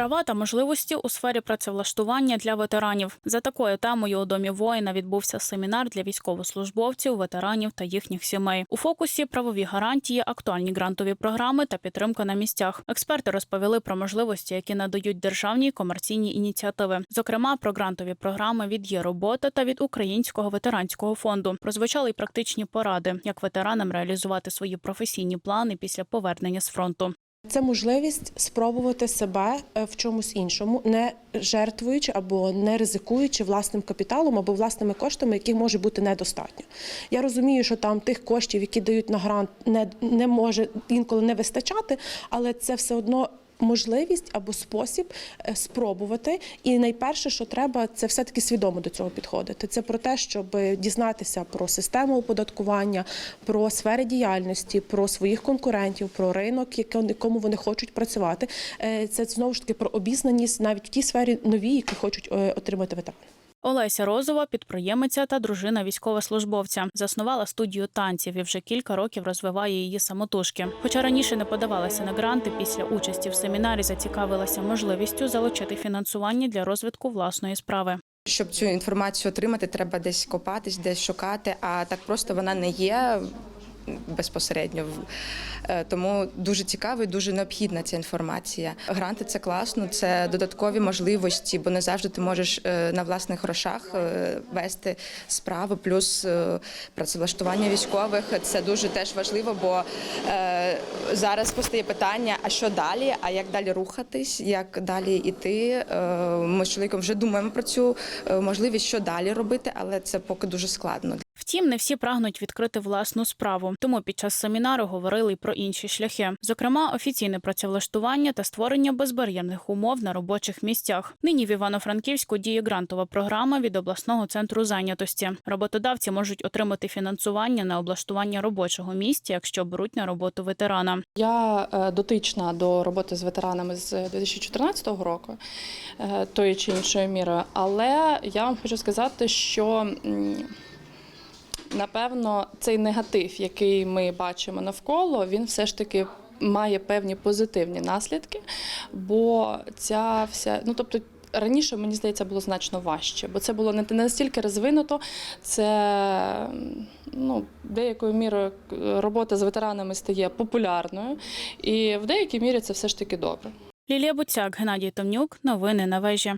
Права та можливості у сфері працевлаштування для ветеранів. За такою темою у домі воїна відбувся семінар для військовослужбовців, ветеранів та їхніх сімей. У фокусі правові гарантії, актуальні грантові програми та підтримка на місцях. Експерти розповіли про можливості, які надають державні й комерційні ініціативи, зокрема про грантові програми від є робота та від Українського ветеранського фонду. Прозвучали й практичні поради, як ветеранам реалізувати свої професійні плани після повернення з фронту. Це можливість спробувати себе е, в чомусь іншому, не жертвуючи або не ризикуючи власним капіталом або власними коштами, яких може бути недостатньо. Я розумію, що там тих коштів, які дають на грант, не, не може інколи не вистачати, але це все одно. Можливість або спосіб е, спробувати, і найперше, що треба, це все таки свідомо до цього підходити. Це про те, щоб дізнатися про систему оподаткування, про сфери діяльності, про своїх конкурентів, про ринок, яко- якому вони хочуть працювати. Е, Це знову ж таки про обізнаність навіть в тій сфері нові, які хочуть е, отримати ветерани. Олеся Розова, підприємиця та дружина військовослужбовця, заснувала студію танців і вже кілька років розвиває її самотужки. Хоча раніше не подавалася на гранти, після участі в семінарі зацікавилася можливістю залучити фінансування для розвитку власної справи. Щоб цю інформацію отримати, треба десь копатись, десь шукати, а так просто вона не є безпосередньо. Е, Тому дуже цікаво і дуже необхідна ця інформація. Гранти це класно, це додаткові можливості, бо не завжди ти можеш е, на власних грошах е, вести справи, плюс працевлаштування військових. Це дуже теж важливо, бо зараз постає питання: а що далі? А як далі рухатись, як далі йти? Ми з чоловіком вже думаємо про цю можливість, що далі робити, але це поки дуже складно. Втім, не всі прагнуть відкрити власну справу. Тому під час семінару говорили й про інші шляхи, зокрема, офіційне працевлаштування та створення безбар'єрних умов на робочих місцях. Нині в Івано-Франківську діє грантова програма від обласного центру зайнятості. Роботодавці можуть отримати фінансування на облаштування робочого місця, якщо беруть на роботу ветерана. Я е, дотична до роботи з ветеранами з 2014 року, е, тої чи іншої мірою, але я вам хочу сказати, що напевно цей негатив, який ми бачимо навколо, він все ж таки. Має певні позитивні наслідки, бо ця вся, ну тобто раніше мені здається було значно важче, бо це було не настільки розвинуто. Це ну, деякою мірою робота з ветеранами стає популярною, і в деякій мірі це все ж таки добре. Лілія Буцяк, Геннадій Томнюк. Новини на вежі.